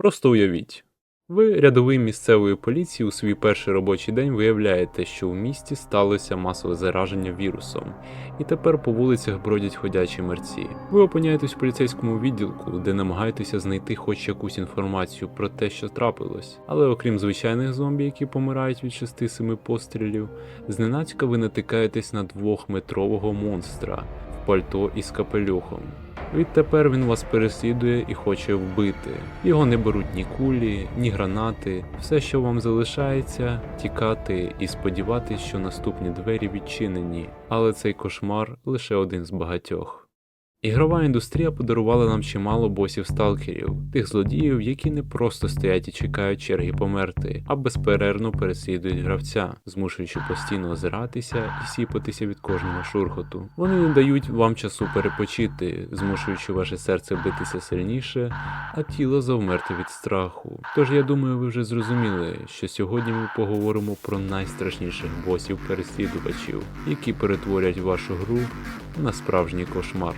Просто уявіть. Ви, рядовий місцевої поліції, у свій перший робочий день виявляєте, що у місті сталося масове зараження вірусом, і тепер по вулицях бродять ходячі мерці. Ви опиняєтесь в поліцейському відділку, де намагаєтеся знайти хоч якусь інформацію про те, що трапилось. Але окрім звичайних зомбі, які помирають від 6-7 пострілів, зненацька ви натикаєтесь на двохметрового монстра в пальто із капелюхом. Відтепер він вас переслідує і хоче вбити. Його не беруть ні кулі, ні гранати. Все, що вам залишається, тікати і сподіватися, що наступні двері відчинені. Але цей кошмар лише один з багатьох. Ігрова індустрія подарувала нам чимало босів сталкерів, тих злодіїв, які не просто стоять і чекають черги померти, а безперервно переслідують гравця, змушуючи постійно озиратися і сіпатися від кожного шурхоту. Вони не дають вам часу перепочити, змушуючи ваше серце битися сильніше, а тіло завмерти від страху. Тож я думаю, ви вже зрозуміли, що сьогодні ми поговоримо про найстрашніших босів переслідувачів, які перетворять вашу гру на справжній кошмар.